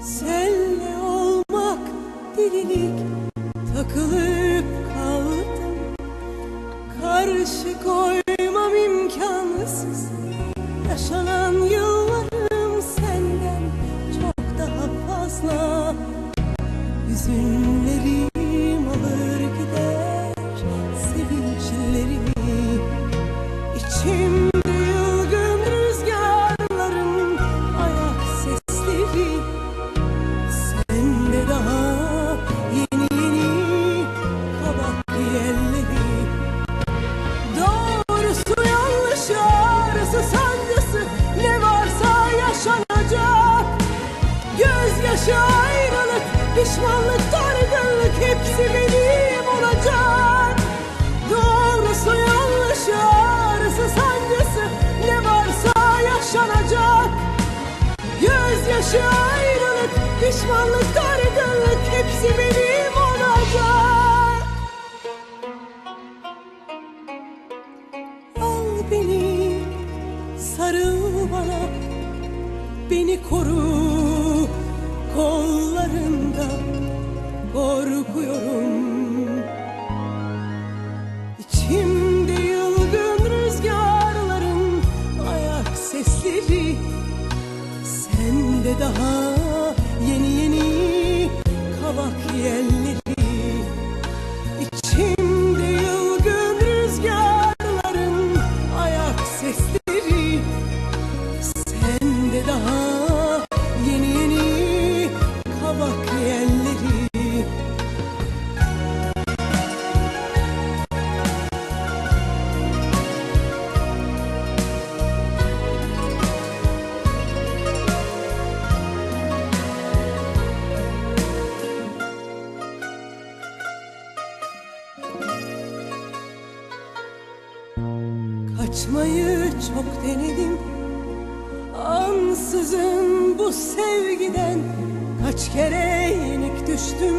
Senle olmak delilik Takılıp aşık ol Gözyaşı ayrılık pişmanlık dargınlık hepsi benim olacak. Doğrusu yanlışı ağrısı sancısı ne varsa yaşanacak. Gözyaşı ayrılık pişmanlık dargınlık hepsi benim olacak. Al beni sarıl bana Beni koru kollarında korkuyorum. İçimde yılgın rüzgarların ayak sesleri Sende daha Kaçmayı çok denedim. Ansızın bu sevgiden Kaç kere yenik düştüm.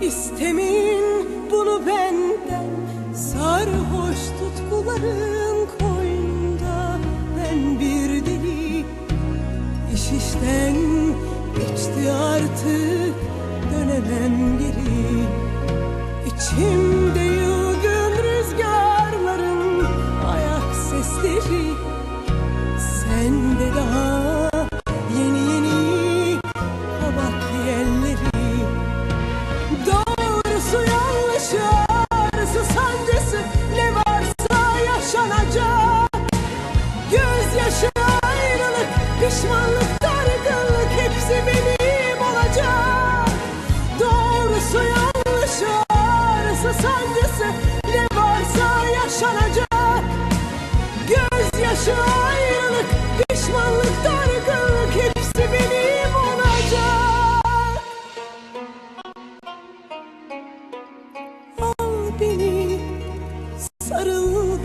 İstemin bunu benden Sarhoş tutkuların koynunda Ben bir deli. İş işten geçti artık Dönemem geri. İçimde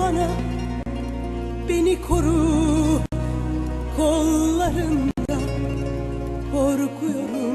bana. Beni koru kollarında. Korkuyorum